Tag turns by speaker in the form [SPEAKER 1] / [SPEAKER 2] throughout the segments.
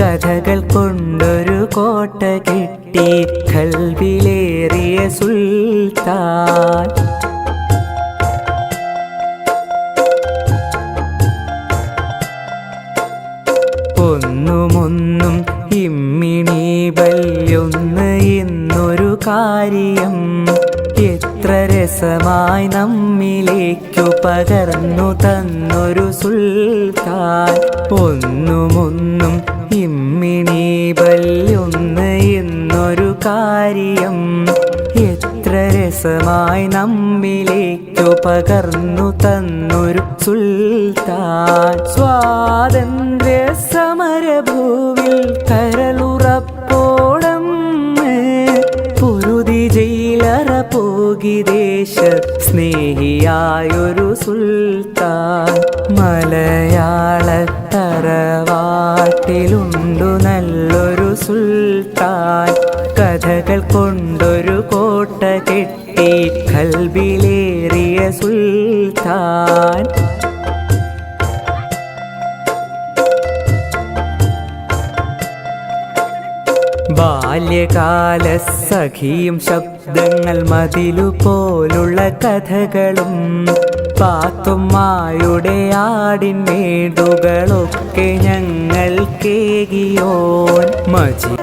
[SPEAKER 1] കഥകൾ കൊണ്ടൊരു കോട്ട കിട്ടി. കൽവിലേറിയ സുൽത്താൻ. ഒന്നുമൊന്നും ഇമ്മിണി വല്യൊന്ന് ഇന്നൊരു കാര്യം. എത്ര രസമായി നമ്മിലേക്കു പകർന്നു തന്നൊരു സുൽത്താൻ. ഒന്നുമൊന്നും ഇമ്മിണി ബല്യൊന്ന് എന്നൊരു കാര്യം. എത്ര രസമായി നമ്മിലേക്കു പകർന്നു തന്നൊരു സുൽത്താൻ. സ്വാതന്ത്ര്യ സമരഭൂവിൽ ദേശ സ്നേഹിയായൊരു സുൽത്താൻ മലയാള തറവാട്ടിലുണ്ടു നല്ലൊരു സുൽത്താൻ. കഥകൾ കൊണ്ടൊരു കോട്ട കെട്ടി കൽബിലേറിയ ബാല്യകാല സഖിയും ശബ്ദങ്ങൾ മതിലു പോലുള്ള കഥകളും പാത്തുമ്മായുടെ ആടിൻ മേടുകളൊക്കെ ഞങ്ങൾ കേകിയോൻ മജി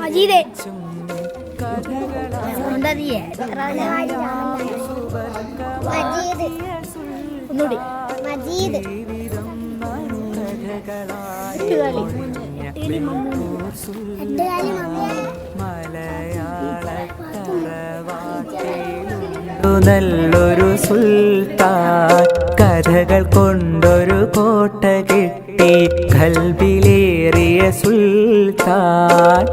[SPEAKER 2] മജീദേ. സൗന്ദര്യ
[SPEAKER 3] മജീദ്.
[SPEAKER 2] ഒന്നുകൂടി
[SPEAKER 3] മജീദ്. മമ്മിയെ
[SPEAKER 1] നല്ലൊരു സുൽത്താൻ. കഥകൾ കൊണ്ടൊരു കോട്ട കിട്ടി കൽബിലേറിയ സുൽത്താൻ.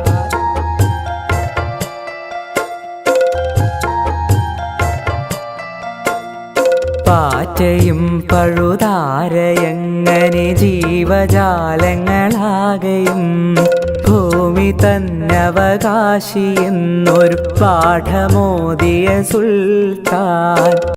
[SPEAKER 1] പാറ്റയും പഴുതാരയെങ്ങനെ ജീവജാലങ്ങളാകയും? ഭൂമി തന്നവകാശി എന്നൊരു പാഠമോദിയ സുൽത്താൻ.